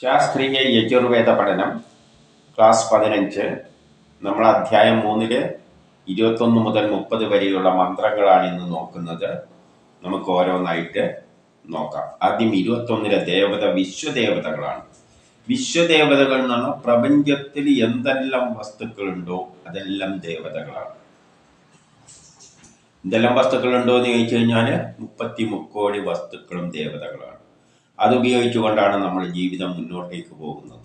ശാസ്ത്രീയ യജുർവേദ പഠനം ക്ലാസ് പതിനഞ്ച്. നമ്മൾ അധ്യായം മൂന്നിൽ ഇരുപത്തൊന്ന് മുതൽ മുപ്പത് വരെയുള്ള മന്ത്രങ്ങളാണ് ഇന്ന് നോക്കുന്നത്. നമുക്ക് ഓരോന്നായിട്ട് നോക്കാം. ആദ്യം ഇരുപത്തൊന്നിലെ ദേവത വിശ്വദേവതകളാണ്. വിശ്വദേവതകൾ എന്ന് പറഞ്ഞാൽ പ്രപഞ്ചത്തിൽ എന്തെല്ലാം വസ്തുക്കളുണ്ടോ അതെല്ലാം ദേവതകളാണ്. എന്തെല്ലാം വസ്തുക്കളുണ്ടോ എന്ന് ചോദിച്ചു കഴിഞ്ഞാൽ മുപ്പത്തി മുക്കോടി വസ്തുക്കളും ദേവതകളാണ്. അതുപയോഗിച്ചുകൊണ്ടാണ് നമ്മൾ ജീവിതം മുന്നോട്ടേക്ക് പോകുന്നത്.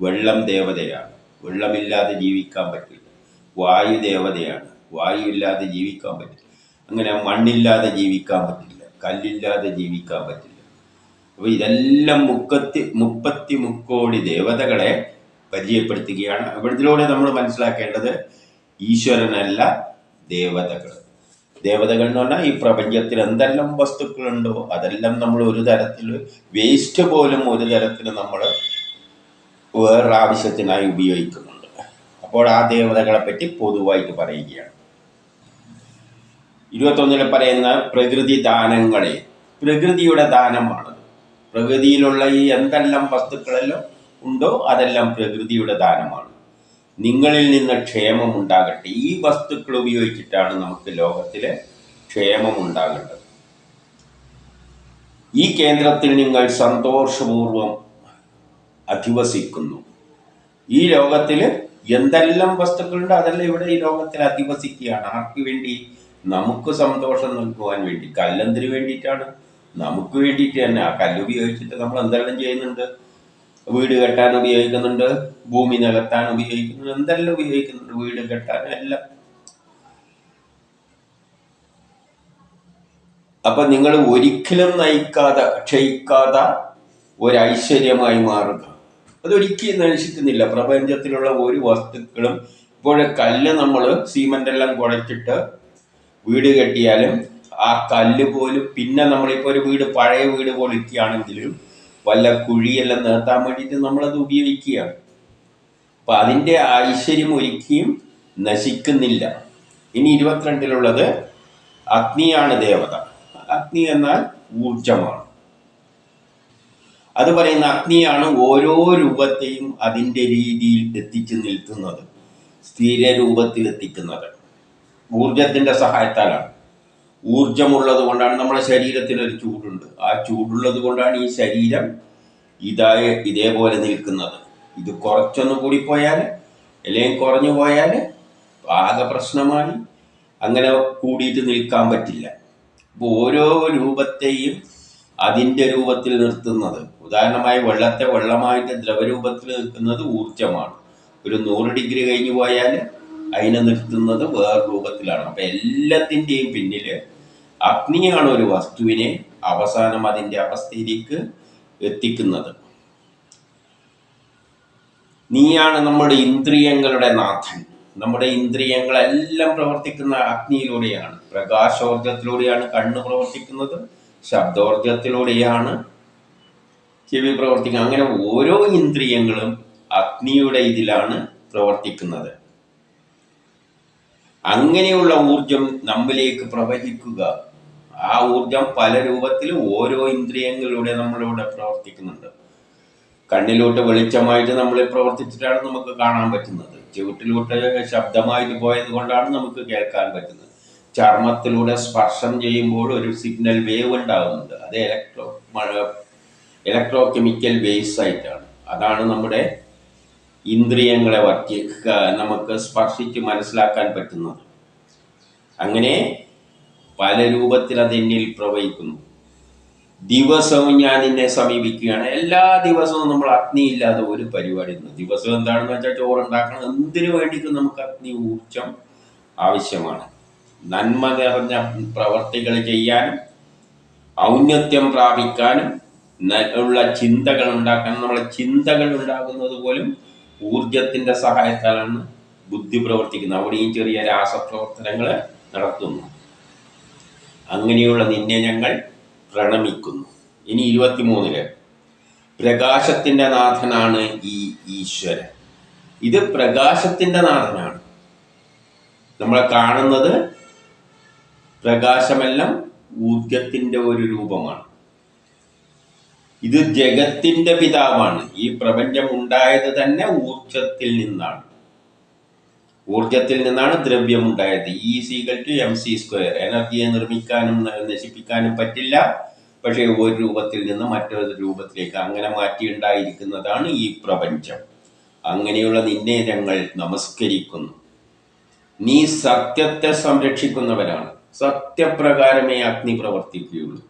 വെള്ളം ദേവതയാണ്. വെള്ളമില്ലാതെ ജീവിക്കാൻ പറ്റില്ല. വായു ദേവതയാണ്. വായു ഇല്ലാതെ ജീവിക്കാൻ പറ്റില്ല. അങ്ങനെ മണ്ണില്ലാതെ ജീവിക്കാൻ പറ്റില്ല. കല്ലില്ലാതെ ജീവിക്കാൻ പറ്റില്ല. അപ്പോൾ ഇതെല്ലാം മുക്കത്തി മുപ്പത്തി മുക്കോടി ദേവതകളെ പരിചയപ്പെടുത്തുകയാണ്. ഇവിടത്തിലൂടെ നമ്മൾ മനസ്സിലാക്കേണ്ടത് ഈശ്വരനല്ല ദേവതകൾ. ദേവതകൾ എന്ന് പറഞ്ഞാൽ ഈ പ്രപഞ്ചത്തിൽ എന്തെല്ലാം വസ്തുക്കളുണ്ടോ അതെല്ലാം നമ്മൾ ഒരു തരത്തിൽ വേസ്റ്റ് പോലും ഒരു തരത്തിൽ നമ്മൾ വേറൊരു ആവശ്യത്തിനായി ഉപയോഗിക്കുന്നുണ്ട്. അപ്പോൾ ആ ദേവതകളെ പറ്റി പൊതുവായിട്ട് പറയുകയാണ്. ഇരുപത്തൊന്നിൽ പറയുന്ന പ്രകൃതി ദാനങ്ങളെ പ്രകൃതിയുടെ ദാനമാണ്. പ്രകൃതിയിലുള്ള ഈ എന്തെല്ലാം വസ്തുക്കളെല്ലാം ഉണ്ടോ അതെല്ലാം പ്രകൃതിയുടെ ദാനമാണ്. നിങ്ങളിൽ നിന്ന് ക്ഷേമം ഉണ്ടാകട്ടെ. ഈ വസ്തുക്കൾ ഉപയോഗിച്ചിട്ടാണ് നമുക്ക് ലോകത്തിൽ ക്ഷേമം ഉണ്ടാകേണ്ടത്. ഈ കേന്ദ്രത്തിൽ നിങ്ങൾ സന്തോഷപൂർവം അധിവസിക്കുന്നു. ഈ ലോകത്തിൽ എന്തെല്ലാം വസ്തുക്കളുണ്ട് അതെല്ലാം ഇവിടെ ഈ ലോകത്തിൽ അധിവസിക്കുകയാണ്. ആർക്ക് വേണ്ടി? നമുക്ക് സന്തോഷം നൽകുവാൻ വേണ്ടി. കല്ലെന്തിനു വേണ്ടിയിട്ടാണ്? നമുക്ക് വേണ്ടിയിട്ട് തന്നെ. ആ കല്ല് ഉപയോഗിച്ചിട്ട് നമ്മൾ എന്തെല്ലാം ചെയ്യുന്നുണ്ട്? വീട് കെട്ടാൻ ഉപയോഗിക്കുന്നുണ്ട് ഭൂമി നികത്താൻ ഉപയോഗിക്കുന്നുണ്ട് എന്തെല്ലാം ഉപയോഗിക്കുന്നുണ്ട് വീട് കെട്ടാൻ എല്ലാം. അപ്പൊ നിങ്ങൾ ഒരിക്കലും നയിക്കാതെ ക്ഷയിക്കാതെ ഒരൈശ്വര്യമായി മാറുക. അതൊരിക്കലും നശിക്കുന്നില്ല. പ്രപഞ്ചത്തിലുള്ള ഒരു വസ്തുക്കളും ഇപ്പോൾ കല്ല് നമ്മൾ സിമെന്റ് എല്ലാം കുഴച്ചിട്ട് വീട് കെട്ടിയാലും ആ കല്ല് പോലും പിന്നെ നമ്മളിപ്പോൾ ഒരു വീട് പഴയ വീട് പോലെ പൊളിക്കുകയാണെങ്കിലും വല്ല കുഴിയെല്ലാം നിർത്താൻ വേണ്ടിയിട്ട് നമ്മളത് ഉപയോഗിക്കുകയാണ് അപ്പൊ അതിന്റെ ഐശ്വര്യം ഒരിക്കലും നശിക്കുന്നില്ല. ഇനി ഇരുപത്തിരണ്ടിലുള്ളത് അഗ്നിയാണ് ദേവത. അഗ്നി എന്നാൽ ഊർജമാണ് അത് പറയുന്ന അഗ്നിയാണ് ഓരോ രൂപത്തെയും അതിന്റെ രീതിയിൽ എത്തിച്ചു നിൽക്കുന്നത്. സ്ഥിര രൂപത്തിൽ എത്തിക്കുന്നത് ഊർജത്തിന്റെ സഹായത്താലാണ്. ഊർജമുള്ളത് കൊണ്ടാണ് നമ്മുടെ ശരീരത്തിന് ഒരു ചൂടുണ്ട്. ആ ചൂടുള്ളത് കൊണ്ടാണ് ഈ ശരീരം ഇതായ ഇതേപോലെ നിൽക്കുന്നത്. ഇത് കുറച്ചൊന്ന് കൂടി പോയാൽ അല്ലെങ്കിൽ കുറഞ്ഞു പോയാൽ ആകെ പ്രശ്നമായി. അങ്ങനെ കൂടിയിട്ട് നിൽക്കാൻ പറ്റില്ല. അപ്പോൾ ഓരോ രൂപത്തെയും അതിന്റെ രൂപത്തിൽ നിർത്തുന്നത്. ഉദാഹരണമായി വെള്ളത്തെ വെള്ളമായിട്ട് ദ്രവരൂപത്തിൽ നിൽക്കുന്നത് ഊർജമാണ് ഒരു നൂറ് ഡിഗ്രി കഴിഞ്ഞു പോയാൽ അതിനെ നിർത്തുന്നത് വേറെ രൂപത്തിലാണ് അപ്പം എല്ലാത്തിന്റെയും പിന്നിൽ അഗ്നിയാണ് ഒരു വസ്തുവിനെ അവസാനം അതിന്റെ അവസ്ഥയിലേക്ക് എത്തിക്കുന്നത്. നീയാണ് നമ്മുടെ ഇന്ദ്രിയങ്ങളുടെ നാഥൻ. നമ്മുടെ ഇന്ദ്രിയങ്ങളെല്ലാം പ്രവർത്തിക്കുന്ന അഗ്നിയിലൂടെയാണ്. പ്രകാശോർജത്തിലൂടെയാണ് കണ്ണ് പ്രവർത്തിക്കുന്നത് ശബ്ദോർജത്തിലൂടെയാണ് ചെവി പ്രവർത്തിക്കുന്നത്. അങ്ങനെ ഓരോ ഇന്ദ്രിയങ്ങളും അഗ്നിയുടെ ഇതിലാണ് പ്രവർത്തിക്കുന്നത്. അങ്ങനെയുള്ള ഊർജം നമ്മിലേക്ക് പ്രവഹിക്കുക. ആ ഊർജം പല രൂപത്തിൽ ഓരോ ഇന്ദ്രിയങ്ങളിലൂടെ നമ്മളിവിടെ പ്രവർത്തിക്കുന്നുണ്ട്. കണ്ണിലോട്ട് വെളിച്ചമായിട്ട് നമ്മൾ പ്രവർത്തിച്ചിട്ടാണ് നമുക്ക് കാണാൻ പറ്റുന്നത്. ചുവട്ടിലോട്ട് ശബ്ദമായിട്ട് പോയത് കൊണ്ടാണ് നമുക്ക് കേൾക്കാൻ പറ്റുന്നത്. ചർമ്മത്തിലൂടെ സ്പർശം ചെയ്യുമ്പോൾ ഒരു സിഗ്നൽ വേവ് ഉണ്ടാകുന്നുണ്ട് അത് ഇലക്ട്രോ ഇലക്ട്രോ കെമിക്കൽ വേവ്സ് ആയിട്ടാണ്. അതാണ് നമ്മുടെ ഇന്ദ്രിയങ്ങളെ വർത്തി നമുക്ക് സ്പർശിച്ച് മനസ്സിലാക്കാൻ പറ്റുന്നത്. അങ്ങനെ പല രൂപത്തിൽ അതെന്നിൽ പ്രവഹിക്കുന്നു. ദിവസവും ഞാൻ നിന്നെ സമീപിക്കുകയാണ്. എല്ലാ ദിവസവും നമ്മൾ അഗ്നി ഇല്ലാതെ ഒരു പരിപാടി ദിവസം എന്താണെന്ന് വെച്ചാൽ ചോറുണ്ടാക്കണം. എന്തിനു വേണ്ടിയിട്ടും നമുക്ക് അഗ്നി ഊർജം ആവശ്യമാണ്. നന്മ നിറഞ്ഞ പ്രവർത്തികൾ ചെയ്യാനും ഔന്നത്യം പ്രാപിക്കാനും ഉള്ള ചിന്തകൾ ഉണ്ടാക്കാനും നമ്മളെ ചിന്തകൾ ഉണ്ടാകുന്നത് പോലും ഊർജത്തിന്റെ സഹായത്താലാണ് ബുദ്ധി പ്രവർത്തിക്കുന്നത്. അവിടെയും ചെറിയ രാസപ്രവർത്തനങ്ങൾ നടത്തുന്നു. അങ്ങനെയുള്ള നിന്നെ ഞങ്ങൾ പ്രണമിക്കുന്നു. ഇനി ഇരുപത്തിമൂന്നിൽ. പ്രകാശത്തിന്റെ നാഥനാണ് ഈ ഈശ്വരൻ. ഇത് പ്രകാശത്തിന്റെ നാഥനാണ്. നമ്മളെ കാണുന്നത് പ്രകാശമെല്ലാം ഊർജത്തിന്റെ ഒരു രൂപമാണ്. ഇത് ജഗത്തിന്റെ പിതാവാണ്. ഈ പ്രപഞ്ചം ഉണ്ടായത് തന്നെ ഊർജത്തിൽ നിന്നാണ്. ഊർജത്തിൽ നിന്നാണ് ദ്രവ്യം ഉണ്ടായത് ഇ സീകൾ ടു എം സി സ്ക്വയർ എനർജിയെ നിർമ്മിക്കാനും നശിപ്പിക്കാനും പറ്റില്ല. പക്ഷേ ഒരു രൂപത്തിൽ നിന്ന് മറ്റൊരു രൂപത്തിലേക്ക് അങ്ങനെ മാറ്റിയുണ്ടായിരിക്കുന്നതാണ് ഈ പ്രപഞ്ചം. അങ്ങനെയുള്ള നിന്നെ ഞങ്ങൾ നമസ്കരിക്കുന്നു. നീ സത്യത്തെ സംരക്ഷിക്കുന്നവരാണ് സത്യപ്രകാരമേ അഗ്നി പ്രവർത്തിക്കുകയുള്ളൂ.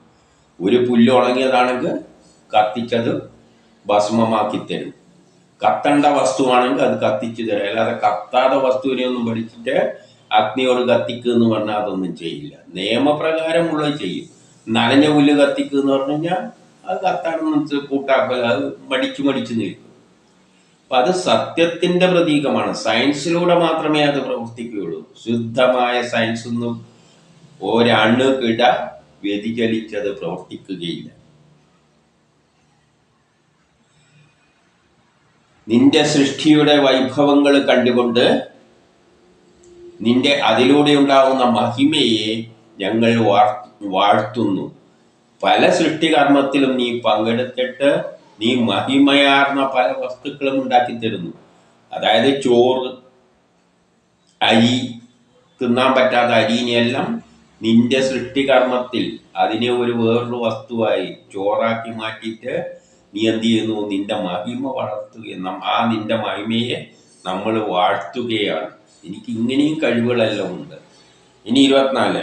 ഒരു പുല്ല് ഉണങ്ങിയതാണെങ്കിൽ കത്തിച്ചത് ഭസ്മമാക്കി തരും. കത്തണ്ട വസ്തുവാണെങ്കിൽ അത് കത്തിച്ചു തരും. അല്ലാതെ കത്താതെ വസ്തുവിനെ ഒന്നും പഠിച്ചിട്ട് അഗ്നിയോട് കത്തിക്കുക എന്ന് പറഞ്ഞാൽ അതൊന്നും ചെയ്യില്ല. നിയമപ്രകാരമുള്ളത് ചെയ്യും. നനഞ്ഞ പുല്ല് കത്തിക്കുക എന്ന് പറഞ്ഞു കഴിഞ്ഞാൽ അത് കത്താണെന്ന് കൂട്ടാക്കുക അത് മടിച്ചു മടിച്ചു നിൽക്കും. അപ്പൊ അത് സത്യത്തിന്റെ പ്രതീകമാണ്. സയൻസിലൂടെ മാത്രമേ അത് പ്രവർത്തിക്കുകയുള്ളൂ. ശുദ്ധമായ സയൻസ് ഒന്നും കിട വ്യതിചലിച്ചത് പ്രവർത്തിക്കുകയില്ല. നിന്റെ സൃഷ്ടിയുടെ വൈഭവങ്ങൾ കണ്ടുകൊണ്ട് നിന്റെ അതിലൂടെ ഉണ്ടാകുന്ന മഹിമയെ ഞങ്ങൾ വാഴ്ത്തുന്നു. പല സൃഷ്ടികർമ്മത്തിലും നീ പങ്കെടുത്തിട്ട് നീ മഹിമയാർന്ന പല വസ്തുക്കളും ഉണ്ടാക്കി തരുന്നു. അതായത് ചോറ് അരി തിന്നാൻ പറ്റാത്ത അരിനെയെല്ലാം നിന്റെ സൃഷ്ടികർമ്മത്തിൽ അതിനെ ഒരു വേറൊരു വസ്തുവായി ചോറാക്കി മാറ്റിയിട്ട് നീ എന്ത് ചെയ്യുന്നു നിന്റെ മഹിമ വളർത്തുകയും നം- ആ നിന്റെ മഹിമയെ നമ്മൾ വാഴ്ത്തുകയാണ്. എനിക്ക് ഇങ്ങനെയും കഴിവുകളെല്ലാം ഉണ്ട്. ഇനി ഇരുപത്തിനാല്.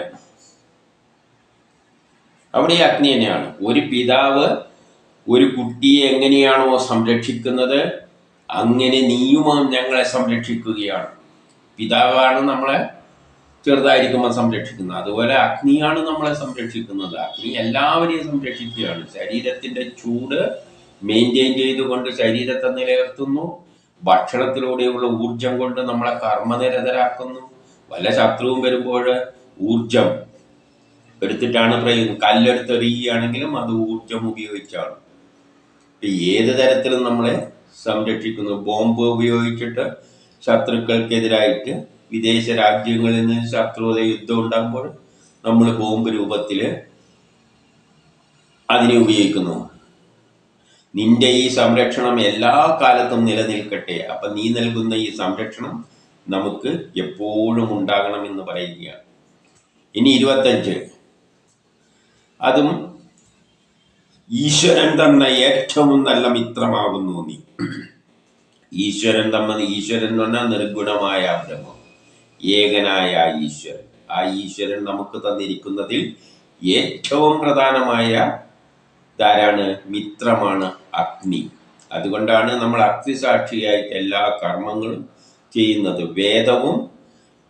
അവിടെ അഗ്നി തന്നെയാണ്. ഒരു പിതാവ് ഒരു കുട്ടിയെ എങ്ങനെയാണോ സംരക്ഷിക്കുന്നത് അങ്ങനെ നീയും ഞങ്ങളെ സംരക്ഷിക്കുകയാണ്. പിതാവാണ് നമ്മളെ ചെറുതായിരിക്കുമ്പോൾ സംരക്ഷിക്കുന്നത്. അതുപോലെ അഗ്നിയാണ് നമ്മളെ സംരക്ഷിക്കുന്നത്. അഗ്നി എല്ലാവരെയും സംരക്ഷിക്കുകയാണ്. ശരീരത്തിന്റെ ചൂട് മെയിന്റെയിൻ ചെയ്തുകൊണ്ട് ശരീരത്തെ നിലനിർത്തുന്നു. ഭക്ഷണത്തിലൂടെയുള്ള ഊർജം കൊണ്ട് നമ്മളെ കർമ്മനിരതരാക്കുന്നു. വല്ല ശത്രുവും വരുമ്പോൾ ഊർജം എടുത്തിട്ടാണ് കല്ലെടുത്തെറിയുകയാണെങ്കിലും അത് ഊർജം ഉപയോഗിച്ചാണ്. ഏത് തരത്തിലും നമ്മളെ സംരക്ഷിക്കുന്നു. ബോംബ് ഉപയോഗിച്ചിട്ട് ശത്രുക്കൾക്കെതിരായിട്ട് വിദേശ രാജ്യങ്ങളിൽ നിന്ന് ശത്രുത യുദ്ധം ഉണ്ടാകുമ്പോൾ നമ്മൾ ബോംബ് രൂപത്തിൽ അതിനെ ഉപയോഗിക്കുന്നു. നിന്റെ ഈ സംരക്ഷണം എല്ലാ കാലത്തും നിലനിൽക്കട്ടെ. അപ്പൊ നീ നൽകുന്ന ഈ സംരക്ഷണം നമുക്ക് എപ്പോഴും ഉണ്ടാകണം എന്ന് പറയുകയാണ്. ഇനി ഇരുപത്തഞ്ച്. അതും ഈശ്വരൻ തന്ന ഏറ്റവും നല്ല മിത്രമാകുന്നു നീ. ഈശ്വരൻ തമ്മ ഈശ്വരൻ എന്ന് പറഞ്ഞാൽ നിർഗുണമായ ബ്രഹ്മം. ഏകനായ ഈശ്വരൻ. ആ ഈശ്വരൻ നമുക്ക് തന്നിരിക്കുന്നതിൽ ഏറ്റവും പ്രധാനമായ ധാരാണ് മിത്രമാണ് അഗ്നി. അതുകൊണ്ടാണ് നമ്മൾ അഗ്നിസാക്ഷിയായിട്ട് എല്ലാ കർമ്മങ്ങളും ചെയ്യുന്നത്. വേദവും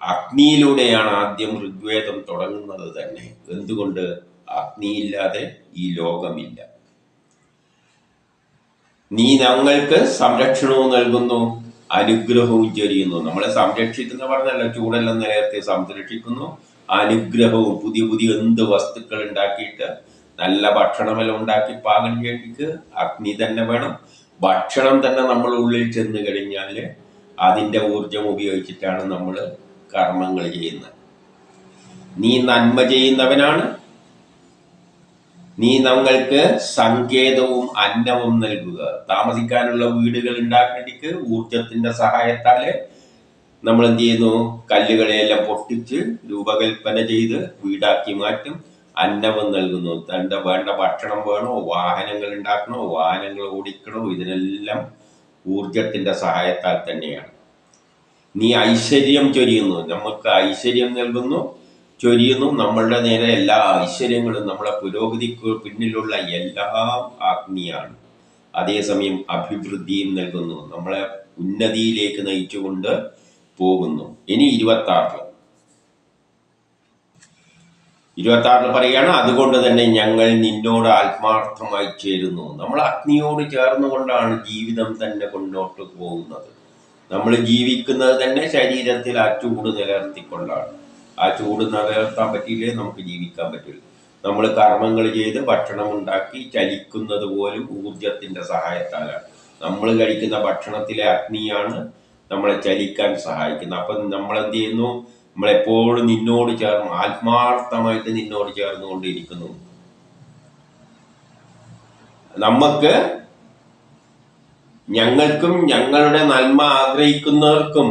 അഗ്നിയിലൂടെയാണ് ആദ്യം ഋഗ്വേദം തുടങ്ങുന്നത് തന്നെ. എന്തുകൊണ്ട്? അഗ്നിയില്ലാതെ ഈ ലോകമില്ല. നീ ഞങ്ങൾക്ക് സംരക്ഷണവും നൽകുന്നു അനുഗ്രഹവും ചൊരിയുന്നു. നമ്മളെ സംരക്ഷിക്കുന്ന പറഞ്ഞല്ല ചൂടെല്ലാം നേരത്തെ സംരക്ഷിക്കുന്നു അനുഗ്രഹവും പുതിയ പുതിയ എന്ത് വസ്തുക്കൾ ഉണ്ടാക്കിയിട്ട് നല്ല ഭക്ഷണമെല്ലാം ഉണ്ടാക്കി പാകം ചെയ്യിക്ക് അഗ്നി തന്നെ വേണം. ഭക്ഷണം തന്നെ നമ്മൾ ഉള്ളിൽ ചെന്ന് കഴിഞ്ഞാൽ അതിന്റെ ഊർജം ഉപയോഗിച്ചിട്ടാണ് നമ്മൾ കർമ്മങ്ങൾ ചെയ്യുന്നത്. നീ നന്മ ചെയ്യുന്നവനാണ്. നീ നമ്മൾക്ക് സങ്കേതവും അന്നവും നൽകുക. താമസിക്കാനുള്ള വീടുകൾ ഉണ്ടാക്കേണ്ടിക്ക് ഊർജത്തിന്റെ സഹായത്താൽ നമ്മൾ എന്ത് ചെയ്യുന്നു? കല്ലുകളെയെല്ലാം പൊട്ടിച്ച് രൂപകൽപ്പന ചെയ്ത് വീടാക്കി മാറ്റും. അന്നവും നൽകുന്നു. തന്റെ വേണ്ട ഭക്ഷണം വേണോ? വാഹനങ്ങൾ ഉണ്ടാക്കണോ? വാഹനങ്ങൾ ഓടിക്കണോ? ഇതിനെല്ലാം ഊർജത്തിന്റെ സഹായത്താൽ തന്നെയാണ്. നീ ഐശ്വര്യം ചൊരിയുന്നു. നമുക്ക് ഐശ്വര്യം നൽകുന്നു ചൊരിയുന്നു. നമ്മളുടെ നേരെ എല്ലാ ഐശ്വര്യങ്ങളും നമ്മളെ പുരോഗതിക്ക് പിന്നിലുള്ള എല്ലാ അഗ്നിയാണ് അതേസമയം അഭിവൃദ്ധിയും നൽകുന്നു. നമ്മളെ ഉന്നതിയിലേക്ക് നയിച്ചുകൊണ്ട് പോകുന്നു. ഇനി ഇരുപത്തി ആറിൽ ഇരുപത്തി ആറിൽ പറയുകയാണ് അതുകൊണ്ട് തന്നെ ഞങ്ങൾ നിന്നോട് ആത്മാർത്ഥമായി ചേരുന്നു. നമ്മൾ അഗ്നിയോട് ചേർന്നുകൊണ്ടാണ് ജീവിതം തന്നെ മുന്നോട്ട് പോകുന്നത്. നമ്മൾ ജീവിക്കുന്നത് തന്നെ ശരീരത്തിൽ ആ ചൂട് നിലനിർത്തിക്കൊണ്ടാണ്. ആ ചൂട് നിലനിർത്താൻ പറ്റിയില്ലേ? നമുക്ക് ജീവിക്കാൻ പറ്റില്ല. നമ്മൾ കർമ്മങ്ങൾ ചെയ്ത് ഭക്ഷണം ഉണ്ടാക്കി ചലിക്കുന്നത് പോലും ഊർജത്തിന്റെ സഹായത്താലാണ്. നമ്മൾ കഴിക്കുന്ന ഭക്ഷണത്തിലെ അഗ്നിയാണ് നമ്മളെ ചലിക്കാൻ സഹായിക്കുന്നത്. അപ്പം നമ്മൾ എന്ത് ചെയ്യുന്നു? നമ്മളെപ്പോഴും നിന്നോട് ചേർന്ന് ആത്മാർത്ഥമായിട്ട് നിന്നോട് ചേർന്നുകൊണ്ടിരിക്കുന്നു. നമുക്ക് ഞങ്ങൾക്കും ഞങ്ങളുടെ നന്മ ആഗ്രഹിക്കുന്നവർക്കും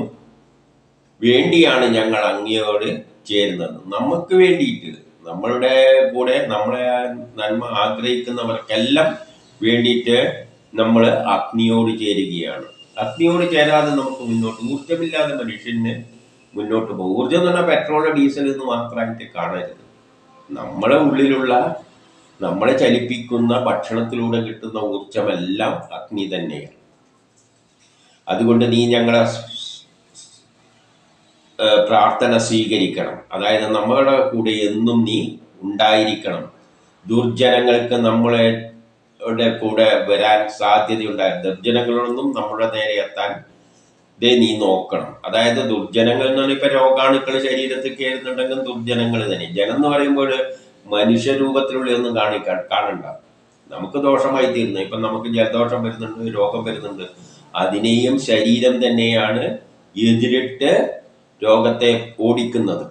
വേണ്ടിയാണ് ഞങ്ങൾ അങ്ങയോട് ചേരുന്നത്. നമുക്ക് വേണ്ടിയിട്ട് നമ്മളുടെ കൂടെ നമ്മളെ നന്മ ആഗ്രഹിക്കുന്നവർക്കെല്ലാം വേണ്ടിയിട്ട് നമ്മൾ അഗ്നിയോട് ചേരുകയാണ്. അഗ്നിയോട് ചേരാതെ നമുക്ക് മുന്നോട്ട് ഊർജമില്ലാതെ മനുഷ്യന് മുന്നോട്ട് പോകും. ഊർജം എന്ന് പറഞ്ഞാൽ പെട്രോൾ ഡീസൽ എന്ന് മാത്രമായിട്ട് കാണരുത്. നമ്മളെ ഉള്ളിലുള്ള നമ്മളെ ചലിപ്പിക്കുന്ന ഭക്ഷണത്തിലൂടെ കിട്ടുന്ന ഊർജമെല്ലാം അഗ്നി തന്നെയാണ്. അതുകൊണ്ട് നീ ഞങ്ങളെ പ്രാർത്ഥന സ്വീകരിക്കണം. അതായത് നമ്മളുടെ കൂടെ എന്നും നീ ഉണ്ടായിരിക്കണം. ദുർജനങ്ങൾക്ക് നമ്മളെ കൂടെ വരാൻ സാധ്യതയുണ്ടായി. ദുർജനങ്ങളൊന്നും നമ്മുടെ നേരെ എത്താൻ ദേ നീ നോക്കണം. അതായത് ദുർജനങ്ങൾ എന്ന് പറഞ്ഞാൽ ഇപ്പൊ രോഗാണുക്കൾ ശരീരത്തിൽ കയറുന്നുണ്ടെങ്കിൽ ദുർജനങ്ങൾ തന്നെ. ജനം എന്ന് പറയുമ്പോൾ മനുഷ്യരൂപത്തിലുള്ള ഒന്നും കാണിക്കാൻ കാണണ്ട. നമുക്ക് ദോഷമായി തീരുന്നു ഇപ്പൊ നമുക്ക് ജലദോഷം വരുന്നുണ്ട് രോഗം വരുന്നുണ്ട്. അതിനെയും ശരീരം തന്നെയാണ് എതിരിട്ട് രോഗത്തെ ഓടിക്കുന്നത്.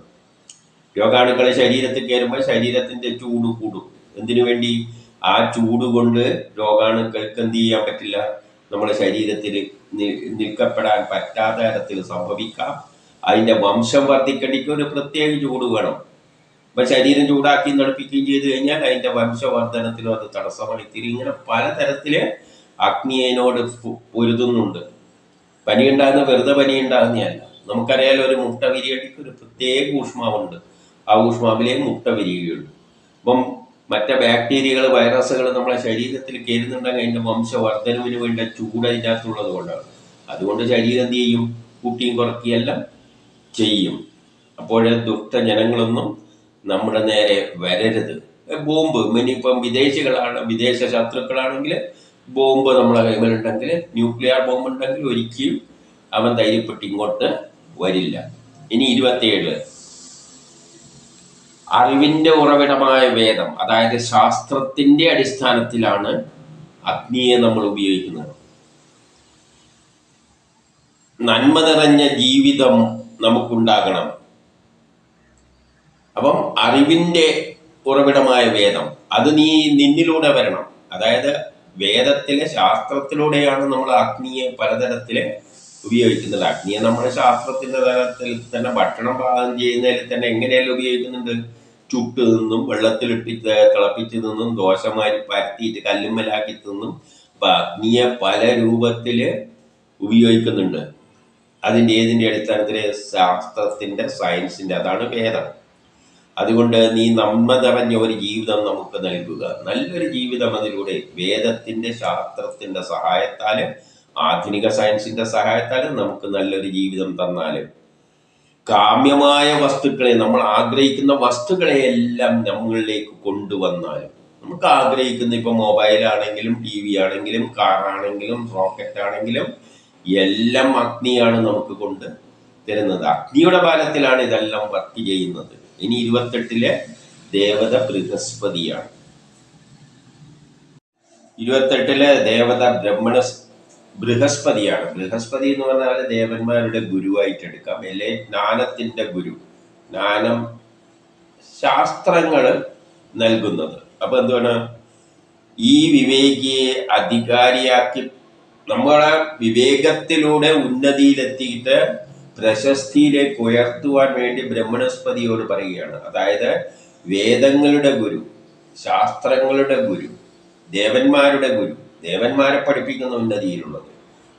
രോഗാണുക്കളെ ശരീരത്തിൽ കയറുമ്പോൾ ശരീരത്തിന്റെ ചൂട് കൂടും. എന്തിനു വേണ്ടി? ആ ചൂട് കൊണ്ട് രോഗാണുക്കൾക്ക് എന്ത് ചെയ്യാൻ പറ്റില്ല? നമ്മുടെ ശരീരത്തിൽ നിൽക്കപ്പെടാൻ പറ്റാത്ത തരത്തിൽ സംഭവിക്കാം. അതിന്റെ വംശം വർദ്ധിക്കടിക്ക് ഒരു പ്രത്യേക ചൂട് വേണം. ഇപ്പം ശരീരം ചൂടാക്കി നടപ്പിക്കുകയും ചെയ്തു കഴിഞ്ഞാൽ അതിന്റെ വംശവർദ്ധനത്തിലും അത് തടസ്സമായി തീരും. ഇങ്ങനെ പലതരത്തിൽ അഗ്നിയനോട് പൊരുതുന്നുണ്ട്. പനി ഉണ്ടാകുന്ന വെറുതെ പനി ഉണ്ടാകുന്നതല്ല നമുക്കറിയാലോ ഒരു മുട്ട വിരിയടിക്ക് ഒരു പ്രത്യേക ഊഷ്മാവുണ്ട്. ആ ഊഷ്മാവിലേക്ക് മുട്ട വിരിയുകയുള്ളൂ. അപ്പം മറ്റേ ബാക്ടീരിയകൾ വൈറസുകൾ നമ്മളെ ശരീരത്തിൽ കയറുന്നുണ്ടെങ്കിൽ അതിന്റെ വംശവർദ്ധനവിന് വേണ്ട ചൂട് അതിനകത്തുള്ളത് കൊണ്ടാണ്. അതുകൊണ്ട് ശരീരം എന്ത് ചെയ്യും? കൂട്ടിയും കുറയ്ക്കുകയെല്ലാം ചെയ്യും. അപ്പോൾ ദുഷ്ടജനങ്ങളൊന്നും നമ്മുടെ നേരെ വരരുത്. ബോംബ് ഇനിയിപ്പം വിദേശികളാണ് വിദേശ ശത്രുക്കളാണെങ്കിൽ ബോംബ് നമ്മളെ കൈമലുണ്ടെങ്കിൽ ന്യൂക്ലിയർ ബോംബ് ഉണ്ടെങ്കിൽ ഒരിക്കലും അവൻ ധൈര്യപ്പെട്ട് ഇങ്ങോട്ട് വരില്ല. ഇനി ഇരുപത്തിയേഴ്. അറിവിന്റെ ഉറവിടമായ വേദം അതായത് ശാസ്ത്രത്തിന്റെ അടിസ്ഥാനത്തിലാണ് അഗ്നിയെ നമ്മൾ ഉപയോഗിക്കുന്നത്. നന്മ നിറഞ്ഞ ജീവിതം നമുക്കുണ്ടാകണം. അപ്പം അറിവിന്റെ ഉറവിടമായ വേദം അത് നീ നിന്നിലൂടെ വരണം. അതായത് വേദത്തിലെ ശാസ്ത്രത്തിലൂടെയാണ് നമ്മൾ അഗ്നിയെ പലതരത്തിൽ ഉപയോഗിക്കുന്നത്. അഗ്നിയെ നമ്മുടെ ശാസ്ത്രത്തിന്റെ തലത്തിൽ തന്നെ ഭക്ഷണം പാകം ചെയ്യുന്നതിൽ തന്നെ എങ്ങനെയല്ല ഉപയോഗിക്കുന്നുണ്ട്? ചുട്ട് നിന്നും വെള്ളത്തിലിട്ട് തിളപ്പിച്ച് നിന്നും ദോശമാരി പരത്തിയിട്ട് കല്ലുമ്മലാക്കി തിന്നും അഗ്നിയെ പല രൂപത്തിൽ ഉപയോഗിക്കുന്നുണ്ട്. അതിന്റെ ഏതിന്റെ അടിസ്ഥാനത്തിൽ ശാസ്ത്രത്തിന്റെ സയൻസിന്റെ അതാണ് ഭേദം. അതുകൊണ്ട് നീ നന്മ ഒരു ജീവിതം നമുക്ക് നൽകുക. നല്ലൊരു ജീവിതം അതിലൂടെ വേദത്തിന്റെ ശാസ്ത്രത്തിന്റെ സഹായത്താൽ ആധുനിക സയൻസിന്റെ സഹായത്താലും നമുക്ക് നല്ലൊരു ജീവിതം തന്നാൽ കാമ്യമായ വസ്തുക്കളെ നമ്മൾ ആഗ്രഹിക്കുന്ന വസ്തുക്കളെ എല്ലാം നമ്മളിലേക്ക് കൊണ്ടുവന്നാലും നമുക്ക് ആഗ്രഹിക്കുന്ന ഇപ്പൊ മൊബൈൽ ആണെങ്കിലും ടി വി ആണെങ്കിലും കാറാണെങ്കിലും റോക്കറ്റ് ആണെങ്കിലും എല്ലാം അഗ്നിയാണ് നമുക്ക് കൊണ്ട് തരുന്നത്. അഗ്നിയുടെ ബാലത്തിലാണ് ഇതെല്ലാം വർക്ക് ചെയ്യുന്നത്. ഇനി ഇരുപത്തെട്ടിലെ ദേവത ബൃഹസ്പതിയാണ്. ഇരുപത്തെട്ടിലെ ദേവത ബ്രഹ്മണ ബൃഹസ്പതിയാണ്. ബൃഹസ്പതി എന്ന് പറഞ്ഞാൽ ദേവന്മാരുടെ ഗുരുവായിട്ട് എടുക്കാം. അല്ലെ ജ്ഞാനത്തിന്റെ ഗുരു. ജ്ഞാനം ശാസ്ത്രങ്ങൾ നൽകുന്നത്. അപ്പൊ എന്താണ് ഈ വിവേകിയെ അധികാരിയാക്കി നമ്മളെ വിവേകത്തിലൂടെ ഉന്നതിയിലെത്തിയിട്ട് പ്രശസ്തിയിലേക്ക് ഉയർത്തുവാൻ വേണ്ടി ബ്രഹ്മണസ്പതിയോട് പറയുകയാണ്. അതായത് വേദങ്ങളുടെ ഗുരു ശാസ്ത്രങ്ങളുടെ ഗുരു ദേവന്മാരുടെ ഗുരു. ദേവന്മാരെ പഠിപ്പിക്കുന്ന ഉന്നതിയിലുള്ളത്.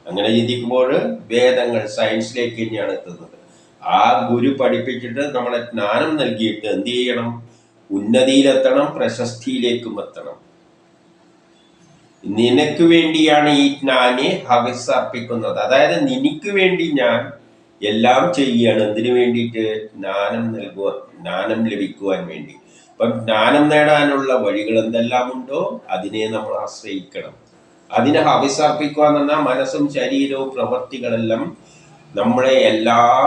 അങ്ങനെ ചിന്തിക്കുമ്പോൾ വേദങ്ങൾ സയൻസിലേക്ക് തന്നെയാണ് എത്തുന്നത്. ആ ഗുരു പഠിപ്പിച്ചിട്ട് നമ്മളെ ജ്ഞാനം നൽകിയിട്ട് എന്ത് ചെയ്യണം? ഉന്നതിയിലെത്തണം പ്രശസ്തിയിലേക്കും എത്തണം. നിനക്ക് വേണ്ടിയാണ് ഈ ജ്ഞാനെ ഹവിസ് അതായത് നിനക്ക് വേണ്ടി ഞാൻ എല്ലാം ചെയ്യുകയാണ് എന്തിനു വേണ്ടിയിട്ട്? ജ്ഞാനം നൽകുവാൻ ജ്ഞാനം ലഭിക്കുവാൻ വേണ്ടി. അപ്പം ജ്ഞാനം നേടാനുള്ള വഴികൾ എന്തെല്ലാം ഉണ്ടോ? അതിനെ നമ്മൾ ആശ്രയിക്കണം. അതിനെ ഹവിസർപ്പിക്കുക എന്ന് പറഞ്ഞാൽ മനസ്സും ശരീരവും പ്രവൃത്തികളെല്ലാം നമ്മളെ എല്ലാം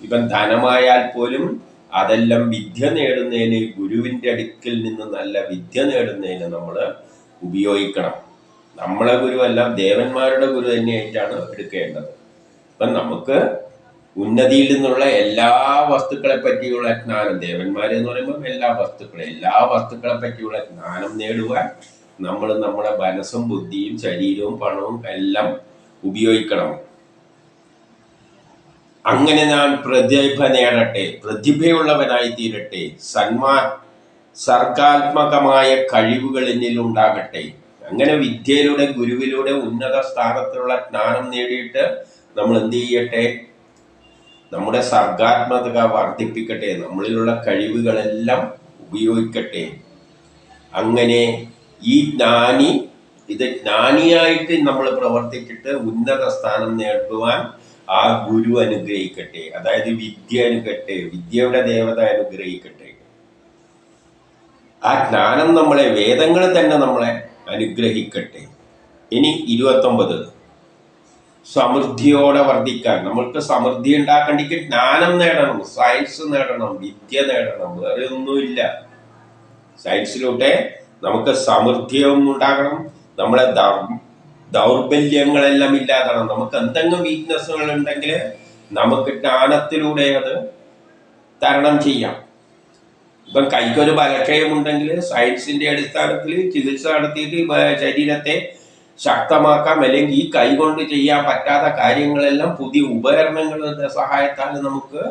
ഇപ്പം ധനമായാൽ പോലും അതെല്ലാം വിദ്യ നേടുന്നതിന് ഗുരുവിന്റെ അടുക്കൽ നിന്ന് നല്ല വിദ്യ നേടുന്നതിന് നമ്മൾ ഉപയോഗിക്കണം. നമ്മളെ ഗുരുവല്ല ദേവന്മാരുടെ ഗുരു തന്നെയായിട്ടാണ് എടുക്കേണ്ടത്. അപ്പം നമുക്ക് ഉന്നതിയിൽ നിന്നുള്ള എല്ലാ വസ്തുക്കളെ പറ്റിയുള്ള ജ്ഞാനം ദേവന്മാരെന്ന് പറയുമ്പോൾ എല്ലാ വസ്തുക്കളെ എല്ലാ വസ്തുക്കളെ പറ്റിയുള്ള ജ്ഞാനം നേടുവാൻ നമ്മൾ നമ്മുടെ മനസ്സും ബുദ്ധിയും ശരീരവും പണവും എല്ലാം ഉപയോഗിക്കണം. അങ്ങനെ ഞാൻ പ്രതിഭ നേടട്ടെ പ്രതിഭയുള്ളവനായി തീരട്ടെ സന്മാ സർഗാത്മകമായ കഴിവുകൾ എന്നിൽ ഉണ്ടാകട്ടെ. അങ്ങനെ വിദ്യയിലൂടെ ഗുരുവിലൂടെ ഉന്നത സ്ഥാനത്തിലുള്ള ജ്ഞാനം നേടിയിട്ട് നമ്മൾ എന്ത് ചെയ്യട്ടെ? നമ്മുടെ സർഗാത്മകത വർദ്ധിപ്പിക്കട്ടെ. നമ്മളിലുള്ള കഴിവുകളെല്ലാം ഉപയോഗിക്കട്ടെ. അങ്ങനെ ഈ ജ്ഞാനി ഇത് ജ്ഞാനിയായിട്ട് നമ്മൾ പ്രവർത്തിച്ചിട്ട് ഉന്നത സ്ഥാനം നേടുവാൻ ആ ഗുരു അനുഗ്രഹിക്കട്ടെ. അതായത് വിദ്യ അനുഗ്രഹട്ടെ വിദ്യയുടെ ദേവത അനുഗ്രഹിക്കട്ടെ. ആ ജ്ഞാനം നമ്മളെ വേദങ്ങൾ തന്നെ നമ്മളെ അനുഗ്രഹിക്കട്ടെ. ഇനി ഇരുപത്തൊമ്പത്. സമൃദ്ധിയോടെ വർദ്ധിക്കാൻ. നമ്മൾക്ക് സമൃദ്ധി ഉണ്ടാക്കണ്ടെങ്കിൽ ജ്ഞാനം നേടണം സയൻസ് നേടണം വിദ്യ നേടണം. വേറെ ഒന്നുമില്ല. സയൻസിലൂടെ നമുക്ക് സമൃദ്ധിയും ഉണ്ടാകണം നമ്മളെ ദൗർബല്യങ്ങളെല്ലാം ഇല്ലാതാണ് നമുക്ക് എന്തെങ്കിലും വീക്ക്നെസ്സുകൾ ഉണ്ടെങ്കിൽ നമുക്ക് ജ്ഞാനത്തിലൂടെ അത് തരണം ചെയ്യാം. ഇപ്പം കൈക്കൊരു ബലക്ഷയം ഉണ്ടെങ്കിൽ സയൻസിന്റെ അടിസ്ഥാനത്തിൽ ചികിത്സ നടത്തിയിട്ട് ശരീരത്തെ ശക്തമാക്കാം. അല്ലെങ്കിൽ ഈ കൈ കൊണ്ട് ചെയ്യാൻ പറ്റാത്ത കാര്യങ്ങളെല്ലാം പുതിയ ഉപകരണങ്ങളുടെ സഹായത്താൽ നമുക്ക്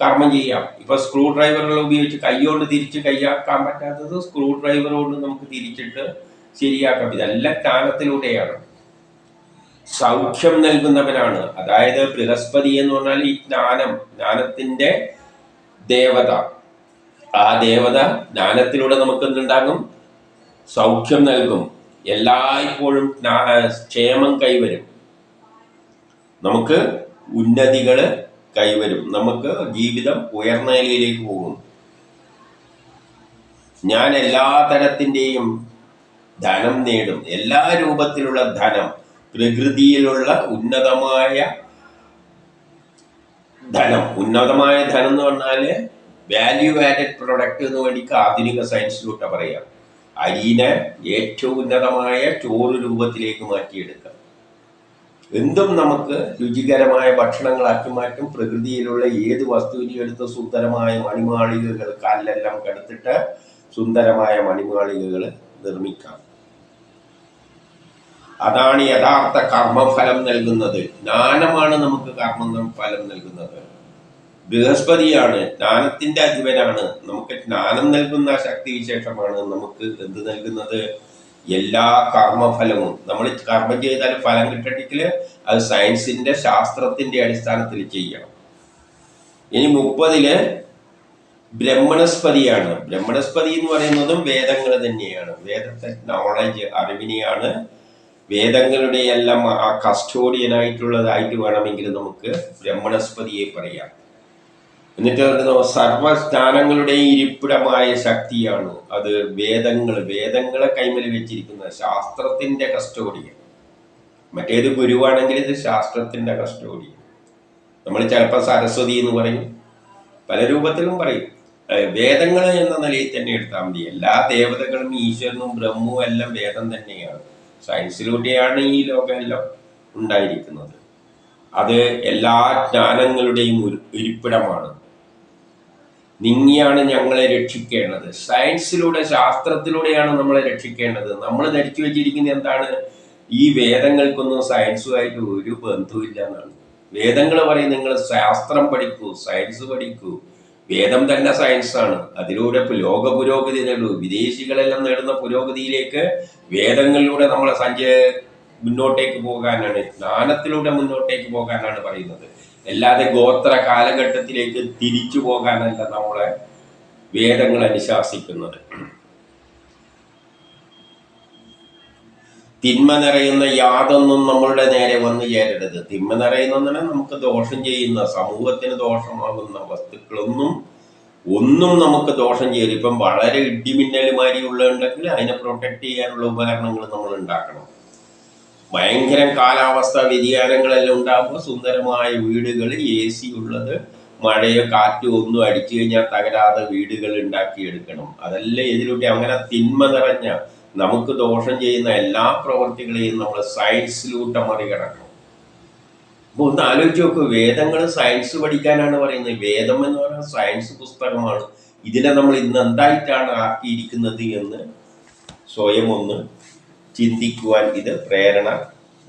കർമ്മം ചെയ്യാം. ഇപ്പൊ സ്ക്രൂ ഡ്രൈവറുകൾ ഉപയോഗിച്ച് കൈകൊണ്ട് തിരിച്ച് കൈയാക്കാൻ പറ്റാത്തത് സ്ക്രൂ ഡ്രൈവർ കൊണ്ട് നമുക്ക് തിരിച്ചിട്ട് ശരിയാക്കാം. ഇതെല്ലാം ജ്ഞാനത്തിലൂടെയാണ്. സൗഖ്യം നൽകുന്നവനാണ്. അതായത് ബൃഹസ്പതി എന്ന് പറഞ്ഞാൽ ഈ ജ്ഞാനം ജ്ഞാനത്തിന്റെ ദേവത. ആ ദേവത ജ്ഞാനത്തിലൂടെ നമുക്ക് എന്തുണ്ടാകും? സൗഖ്യം നൽകും. എല്ലായ്പ്പോഴും ക്ഷേമം കൈവരും. നമുക്ക് ഉന്നതികൾ കൈവരും. നമുക്ക് ജീവിതം ഉയർന്ന നിലയിലേക്ക് പോകും ഞാൻ എല്ലാ തരത്തിന്റെയും ധനം നേടും. എല്ലാ രൂപത്തിലുള്ള ധനം പ്രകൃതിയിലുള്ള ഉന്നതമായ ധനം. ഉന്നതമായ ധനം എന്ന് പറഞ്ഞാൽ വാല്യൂ ആഡഡ് പ്രൊഡക്റ്റ് എന്ന് വേണ്ടിക്ക് ആധുനിക സയൻസിലൂടെ പറയാം. അരിനെ ഏറ്റവും ഉന്നതമായ ചോറ് രൂപത്തിലേക്ക് മാറ്റിയെടുക്കാം എന്തും നമുക്ക് രുചികരമായ ഭക്ഷണങ്ങളാക്കി മാറ്റും. പ്രകൃതിയിലുള്ള ഏത് വസ്തുവിനെയും എടുത്ത് സുന്ദരമായ മണിമാളികകൾ കല്ലെല്ലാം കെടുത്തിട്ട് സുന്ദരമായ മണിമാളികകൾ നിർമ്മിക്കാം. അതാണ് യഥാർത്ഥ കർമ്മഫലം നൽകുന്നത്. ജ്ഞാനമാണ് നമുക്ക് കർമ്മ ഫലം നൽകുന്നത്. ബൃഹസ്പതിയാണ് ജ്ഞാനത്തിന്റെ അധിപനാണ്. നമുക്ക് ജ്ഞാനം നൽകുന്ന ശക്തി വിശേഷമാണ് നമുക്ക് എന്ത് നൽകുന്നത്? എല്ലാ കർമ്മഫലവും നമ്മൾ കർമ്മം ചെയ്താൽ ഫലം കിട്ടണമെങ്കിൽ അത് സയൻസിന്റെ ശാസ്ത്രത്തിന്റെ അടിസ്ഥാനത്തിൽ ചെയ്യണം. ഇനി മുപ്പതിൽ ബ്രഹ്മണസ്പതിയാണ്. ബ്രഹ്മണസ്പതി എന്ന് പറയുന്നതും വേദങ്ങൾ തന്നെയാണ്. വേദത്തെ നോളജ് അറിവിനെയാണ് വേദങ്ങളുടെ എല്ലാം ആ കസ്റ്റോഡിയനായിട്ടുള്ളതായിട്ട് വേണമെങ്കിൽ നമുക്ക് ബ്രഹ്മണസ്പതിയെ പറയാം. എന്നിട്ട് പറയുന്നു സർവസ്ഥാനങ്ങളുടെയും ഇരിപ്പിടമായ ശക്തിയാണ് അത് വേദങ്ങൾ. വേദങ്ങളെ കൈമൽ വെച്ചിരിക്കുന്ന ശാസ്ത്രത്തിന്റെ കസ്റ്റോഡിയാണ്. മറ്റേത് ഗുരുവാണെങ്കിൽ ഇത് ശാസ്ത്രത്തിന്റെ കസ്റ്റോഡിയാണ്. നമ്മൾ ചിലപ്പോൾ സരസ്വതി എന്ന് പറയും. പല രൂപത്തിലും പറയും. വേദങ്ങൾ എന്ന നിലയിൽ തന്നെ എടുത്താൽ മതി. എല്ലാ ദേവതകളും ഈശ്വരനും ബ്രഹ്മവും എല്ലാം വേദം തന്നെയാണ്. സയൻസിലൂടെയാണ് ഈ ലോകമെല്ലാം ഉണ്ടായിരിക്കുന്നത്. അത് എല്ലാ ജ്ഞാനങ്ങളുടെയും ഇരിപ്പിടമാണ്. നിങ്ങിയാണ് ഞങ്ങളെ രക്ഷിക്കേണ്ടത്. സയൻസിലൂടെ ശാസ്ത്രത്തിലൂടെയാണ് നമ്മളെ രക്ഷിക്കേണ്ടത്. നമ്മൾ ധരിച്ചു വെച്ചിരിക്കുന്നത് എന്താണ്? ഈ വേദങ്ങൾക്കൊന്നും സയൻസുമായിട്ട് ഒരു ബന്ധവുമില്ല എന്നാണ്. വേദങ്ങൾ പറയും നിങ്ങൾ ശാസ്ത്രം പഠിക്കൂ സയൻസ് പഠിക്കൂ. വേദം തന്നെ സയൻസാണ് അതിലൂടെ ലോക പുരോഗതി നേടൂ വിദേശികളെല്ലാം നേടുന്ന പുരോഗതിയിലേക്ക് വേദങ്ങളിലൂടെ നമ്മളെ സഞ്ചയ മുന്നോട്ടേക്ക് പോകാനാണ് ജ്ഞാനത്തിലൂടെ മുന്നോട്ടേക്ക് പോകാനാണ് പറയുന്നത്. അല്ലാതെ ഗോത്ര കാലഘട്ടത്തിലേക്ക് തിരിച്ചു പോകാനല്ല നമ്മളെ വേദങ്ങൾ അനുശാസിക്കുന്നത്. തിന്മ നിറയുന്ന യാതൊന്നും നമ്മളുടെ നേരെ വന്നു ചേരരുത്. തിന്മ നിറയുന്ന നമുക്ക് ദോഷം ചെയ്യുന്ന സമൂഹത്തിന് ദോഷമാകുന്ന വസ്തുക്കളൊന്നും ഒന്നും നമുക്ക് ദോഷം ചെയ്യരുത്. ഇപ്പം വളരെ ഇടിമിന്നലുമാരി ഉള്ളതുണ്ടെങ്കിൽ അതിനെ പ്രൊട്ടക്ട് ചെയ്യാനുള്ള ഉപകരണങ്ങൾ നമ്മൾ ഉണ്ടാക്കണം. ഭയങ്കര കാലാവസ്ഥ വ്യതിയാനങ്ങളെല്ലാം ഉണ്ടാകുമ്പോൾ സുന്ദരമായ വീടുകൾ എ സി ഉള്ളത് മഴയോ കാറ്റോ ഒന്നും അടിച്ചു കഴിഞ്ഞാൽ തകരാതെ വീടുകൾ ഉണ്ടാക്കിയെടുക്കണം. അതെല്ലാം ഇതിലൂടെ അങ്ങനെ തിന്മ നിറഞ്ഞ നമുക്ക് ദോഷം ചെയ്യുന്ന എല്ലാ പ്രവൃത്തികളെയും നമ്മൾ സയൻസിലൂടെ മറികടക്കണം. അപ്പൊ ഒന്ന് ആലോചിച്ച് നോക്ക് വേദങ്ങൾ സയൻസ് പഠിക്കാനാണ് പറയുന്നത്. വേദം എന്ന് പറഞ്ഞാൽ സയൻസ് പുസ്തകമാണ്. ഇതിനെ നമ്മൾ ഇന്ന് എന്തായിട്ടാണ് ആക്കിയിരിക്കുന്നത് എന്ന് സ്വയം ഒന്ന് ചിന്തിക്കുവാൻ ഇത് പ്രേരണ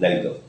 നൽകും.